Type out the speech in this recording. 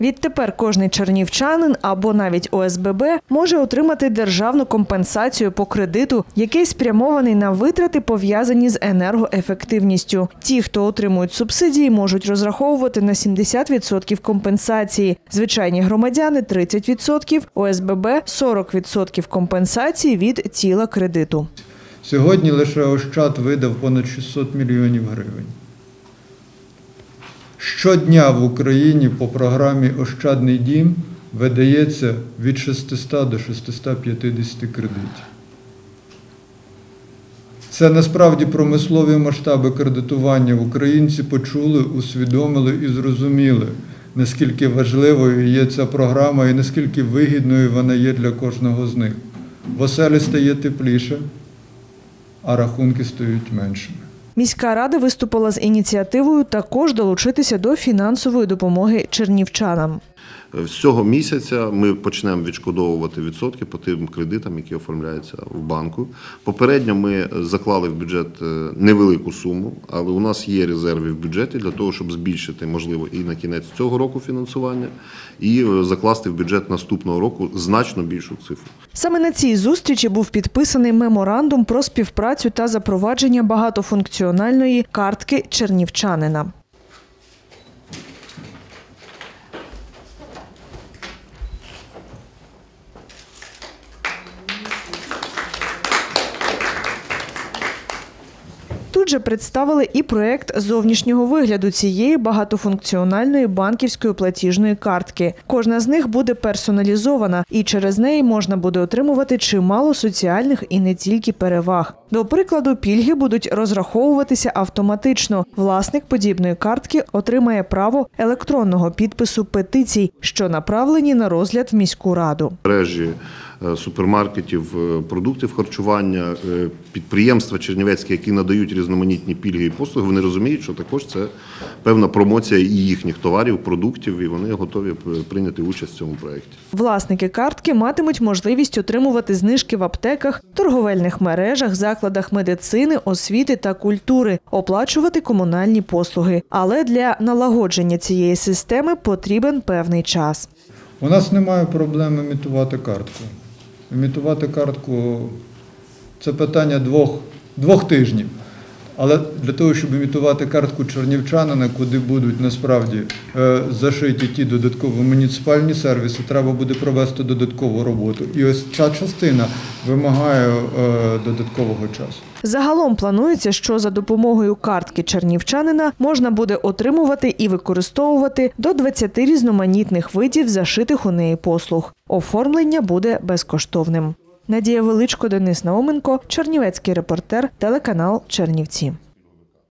Відтепер кожний чернівчанин або навіть ОСББ може отримати державну компенсацію по кредиту, який спрямований на витрати, пов'язані з енергоефективністю. Ті, хто отримують субсидії, можуть розраховувати на 70% компенсації. Звичайні громадяни 30%, ОСББ 40% компенсації від тіла кредиту. Сьогодні лише Ощад видав понад 600 мільйонів гривень. Щодня в Україні по програмі Ощадний дім видається від 600 до 650 кредитів. Це насправді промислові масштаби кредитування. Українці почули, усвідомили і зрозуміли, наскільки важливою є ця програма і наскільки вигідною вона є для кожного з них. В оселі стає тепліше, а рахунки стають меншими. Міська рада виступила з ініціативою також долучитися до фінансової допомоги чернівчанам. З цього місяця ми почнемо відшкодовувати відсотки по тим кредитам, які оформляються в банку. Попередньо ми заклали в бюджет е, невелику суму, але у нас є резерви в бюджеті для того, щоб збільшити, можливо, і на кінець цього року фінансування, і е, закласти в бюджет наступного року значно більшу цифру. Саме на цій зустрічі був підписаний меморандум про співпрацю та запровадження багатофункціональної картки чернівчанина. Тут же представили і проект зовнішнього вигляду цієї багатофункціональної банківської платіжної картки. Кожна з них буде персоналізована, і через неї можна буде отримувати чимало соціальних і не тільки переваг. До прикладу, пільги будуть розраховуватися автоматично. Власник подібної картки отримає право електронного підпису петицій, що направлені на розгляд в міську раду. мережі супермаркетів, е, продуктів харчування, е, підприємства чернівецькі, які надають різноманітні пільги і послуги, вони розуміють, що також це певна промоція і їхніх товарів, продуктів, і вони готові прийняти участь в цьому проєкті. Власники картки матимуть можливість отримувати знижки в аптеках, торговельних мережах, закладах медицини, освіти та культури, оплачувати комунальні послуги. Але для налагодження цієї системи потрібен певний час. У нас немає проблем імітувати картку. Імітувати картку це питання двох, двох тижнів. Але для того, щоб імітувати картку чернівчанина, куди будуть насправді е, зашиті ті додаткові муніципальні сервіси, треба буде провести додаткову роботу. І ось ця частина вимагає е, додаткового часу. Загалом планується, що за допомогою картки чернівчанина можна буде отримувати і використовувати до 20 різноманітних видів зашитих у неї послуг. Оформлення буде безкоштовним. Надія Величко, Денис Науменко, Чернівецький репортер, телеканал Чернівці.